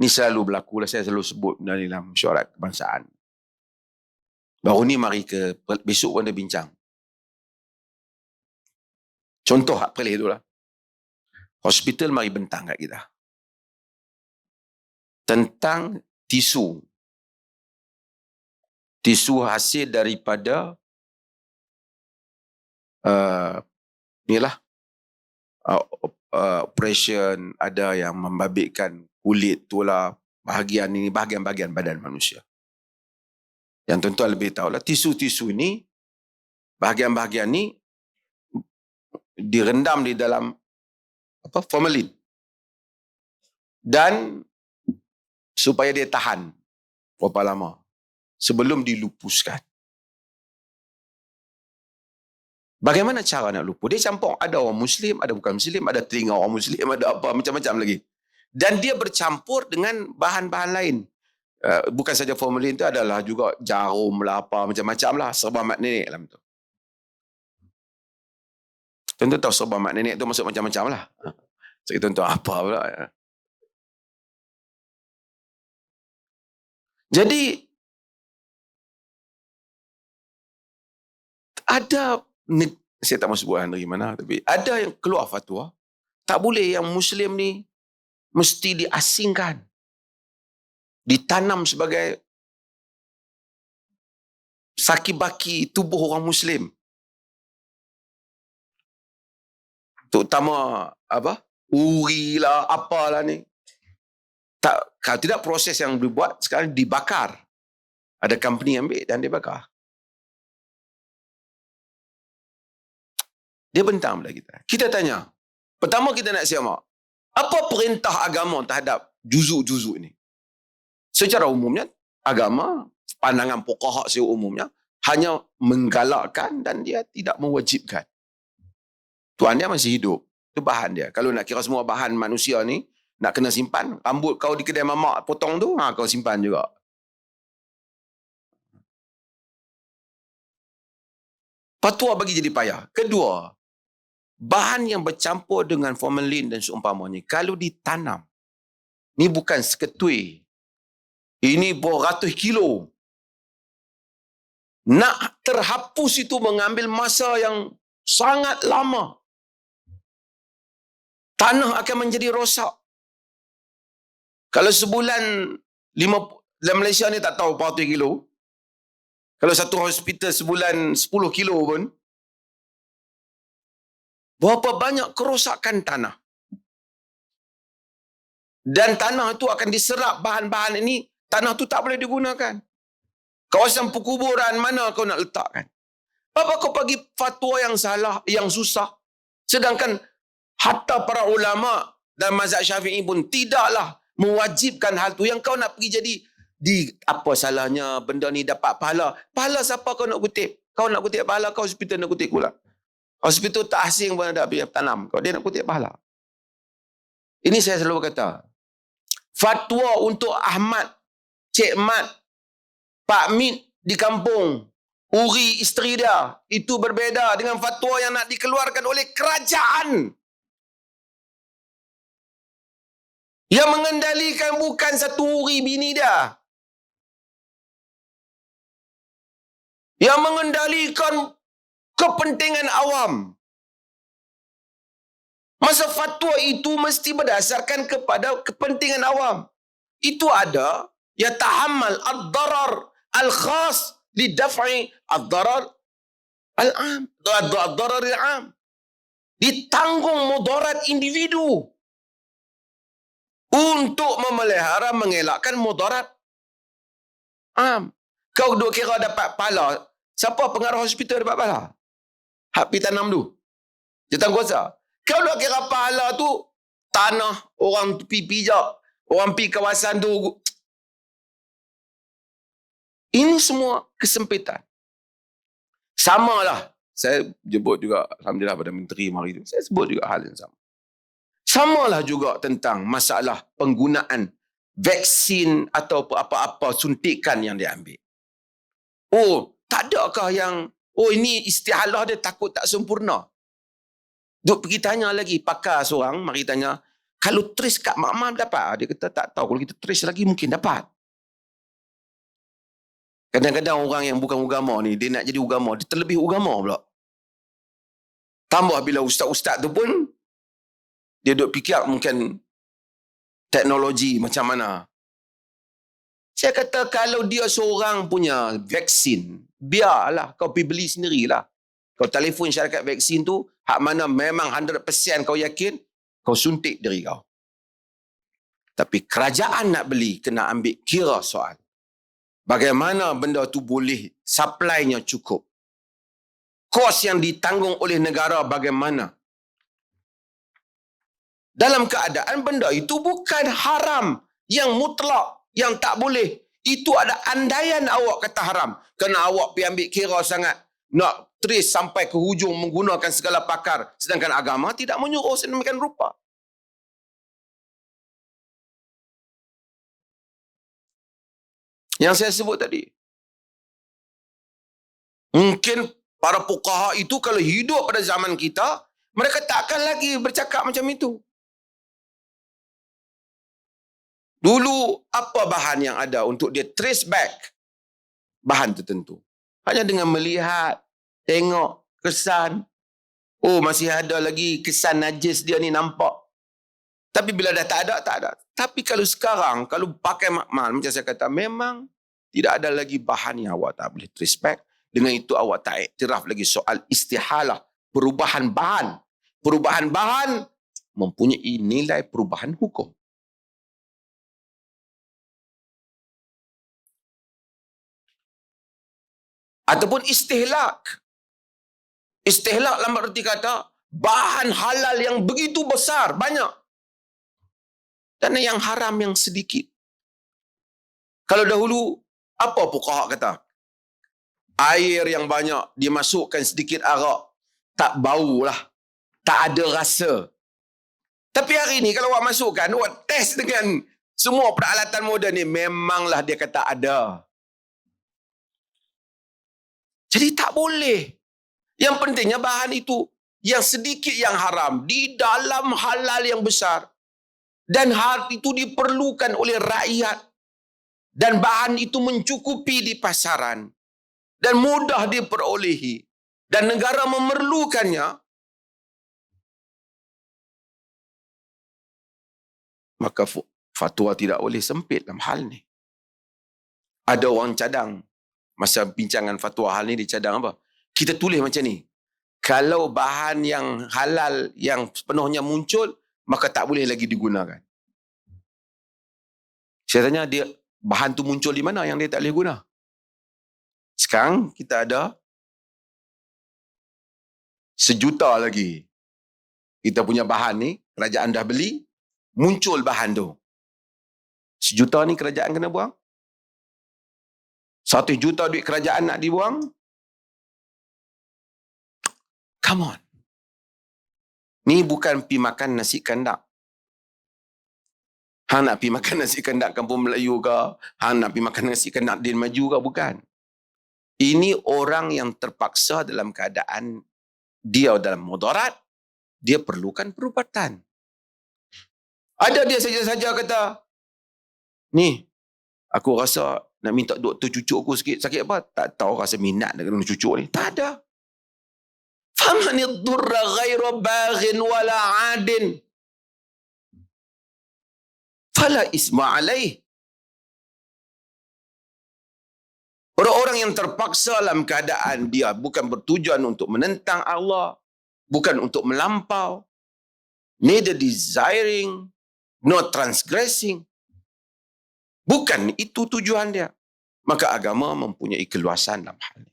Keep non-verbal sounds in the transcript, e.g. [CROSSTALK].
Ini selalu berlaku lah. Saya selalu sebut dalam mesyuarat kebangsaan. Baru ni mari ke, besok pun ada bincang. Contoh hak pelih tu lah. Hospital mari bentang kat kita. Tentang tisu. Tisu hasil daripada uh, ni lah uh, uh, operation ada yang membabitkan kulit tu lah bahagian ini bahagian-bahagian badan manusia. Yang tentu lebih tahu lah tisu-tisu ini bahagian-bahagian ni direndam di dalam apa formalin dan supaya dia tahan berapa lama sebelum dilupuskan. Bagaimana cara nak lupa? Dia campur ada orang Muslim, ada bukan Muslim, ada telinga orang Muslim, [LAUGHS] ada apa, macam-macam lagi. Dan dia bercampur dengan bahan-bahan lain. Uh, bukan saja formalin itu adalah juga jarum lah apa, macam-macam lah. Serba mak nenek dalam tu. Tentu tahu serba mak nenek tu masuk macam-macam lah. Saya so, tentu apa pula. Ya. Jadi, ada saya tak mahu sebutkan dari mana tapi ada yang keluar fatwa tak boleh yang muslim ni mesti diasingkan ditanam sebagai saki-baki tubuh orang muslim terutama apa uri lah apalah ni tak kalau tidak proses yang dibuat sekarang dibakar ada company ambil dan dibakar Dia bentang pada kita. Kita tanya. Pertama kita nak siapa? Apa perintah agama terhadap juzuk-juzuk ini? Secara umumnya, agama, pandangan pokok secara umumnya, hanya menggalakkan dan dia tidak mewajibkan. Tuan dia masih hidup. Itu bahan dia. Kalau nak kira semua bahan manusia ni, nak kena simpan, rambut kau di kedai mamak potong tu, ha, kau simpan juga. Patua bagi jadi payah. Kedua, bahan yang bercampur dengan formalin dan seumpamanya kalau ditanam ni bukan seketui ini beratus kilo. Nak terhapus itu mengambil masa yang sangat lama. Tanah akan menjadi rosak. Kalau sebulan lima dalam Malaysia ni tak tahu berapa kilo. Kalau satu hospital sebulan 10 kilo pun Berapa banyak kerosakan tanah. Dan tanah itu akan diserap bahan-bahan ini. Tanah itu tak boleh digunakan. Kawasan perkuburan mana kau nak letakkan? Apa kau bagi fatwa yang salah, yang susah? Sedangkan hatta para ulama dan mazhab syafi'i pun tidaklah mewajibkan hal tu. Yang kau nak pergi jadi di apa salahnya benda ni dapat pahala. Pahala siapa kau nak kutip? Kau nak kutip pahala, kau hospital nak kutip pula. Hospital tak asing pun ada biar tanam. Kalau dia nak kutip pahala. Ini saya selalu kata. Fatwa untuk Ahmad, Cik Mat, Pak Mit di kampung, Uri isteri dia, itu berbeza dengan fatwa yang nak dikeluarkan oleh kerajaan. Yang mengendalikan bukan satu Uri bini dia. Yang mengendalikan kepentingan awam. Masa fatwa itu mesti berdasarkan kepada kepentingan awam. Itu ada ya tahammal ad-darar al-khas li daf'i ad-darar al-am. Ad-darar al-am. Ditanggung mudarat individu untuk memelihara mengelakkan mudarat am. Kau duk kira dapat pahala. Siapa pengarah hospital dapat pahala? Hak pi tanam tu. Tanggung kuasa. Kau nak kira pahala tu, tanah orang pi pijak. Orang pi kawasan tu. Ini semua kesempitan. Sama lah. Saya jemput juga, Alhamdulillah pada menteri mari tu. Saya sebut juga hal yang sama. Sama lah juga tentang masalah penggunaan vaksin atau apa-apa suntikan yang diambil. Oh, tak adakah yang Oh ini istihalah dia takut tak sempurna. Duk pergi tanya lagi pakar seorang, mari tanya. Kalau trace kat mak dapat. Ah, dia kata tak tahu. Kalau kita trace lagi mungkin dapat. Kadang-kadang orang yang bukan agama ni, dia nak jadi agama, dia terlebih agama pula. Tambah bila ustaz-ustaz tu pun, dia duduk fikir mungkin teknologi macam mana. Saya kata kalau dia seorang punya vaksin, biarlah kau pergi beli sendirilah. Kau telefon syarikat vaksin tu, hak mana memang 100% kau yakin, kau suntik diri kau. Tapi kerajaan nak beli, kena ambil kira soal. Bagaimana benda tu boleh supply-nya cukup. Kos yang ditanggung oleh negara bagaimana. Dalam keadaan benda itu bukan haram yang mutlak, yang tak boleh. Itu ada andaian awak kata haram. Kena awak pergi ambil kira sangat nak trace sampai ke hujung menggunakan segala pakar sedangkan agama tidak menyuruh sedemikian rupa. Yang saya sebut tadi. Mungkin para pukaha itu kalau hidup pada zaman kita, mereka tak akan lagi bercakap macam itu. Dulu apa bahan yang ada untuk dia trace back bahan tertentu. Hanya dengan melihat, tengok, kesan. Oh, masih ada lagi kesan najis dia ni nampak. Tapi bila dah tak ada, tak ada. Tapi kalau sekarang, kalau pakai makmal, macam saya kata, memang tidak ada lagi bahan yang awak tak boleh respect. Dengan itu awak tak iktiraf lagi soal istihalah. Perubahan bahan. Perubahan bahan mempunyai nilai perubahan hukum. Ataupun istihlak. Istihlak dalam arti kata bahan halal yang begitu besar, banyak. Dan yang haram yang sedikit. Kalau dahulu, apa pukahak kata? Air yang banyak dimasukkan sedikit arak, tak bau lah. Tak ada rasa. Tapi hari ini kalau awak masukkan, awak test dengan semua peralatan moden ni, memanglah dia kata ada. Jadi tak boleh. Yang pentingnya bahan itu yang sedikit yang haram di dalam halal yang besar. Dan hal itu diperlukan oleh rakyat. Dan bahan itu mencukupi di pasaran. Dan mudah diperolehi. Dan negara memerlukannya. Maka fatwa tidak boleh sempit dalam hal ini. Ada orang cadang masa bincangan fatwa hal ni dicadang apa? Kita tulis macam ni. Kalau bahan yang halal yang sepenuhnya muncul, maka tak boleh lagi digunakan. Saya tanya dia bahan tu muncul di mana yang dia tak boleh guna? Sekarang kita ada sejuta lagi. Kita punya bahan ni, kerajaan dah beli, muncul bahan tu. Sejuta ni kerajaan kena buang? Satu juta duit kerajaan nak dibuang? Come on. Ni bukan pi makan nasi kandak. Hang nak pi makan nasi kandak kampung Melayu ke? Hang nak pi makan nasi kandak di maju ke? Bukan. Ini orang yang terpaksa dalam keadaan dia dalam mudarat. Dia perlukan perubatan. Ada dia saja-saja kata, ni, aku rasa nak minta doktor cucuk aku sikit. Sakit apa? Tak tahu rasa minat dengan cucuk ni. Tak ada. Faman yadurra ghayra baghin wala adin. Fala isma alaih. Orang-orang yang terpaksa dalam keadaan dia bukan bertujuan untuk menentang Allah, bukan untuk melampau, neither desiring, nor transgressing, Bukan itu tujuan dia. Maka agama mempunyai keluasan dalam hal ini.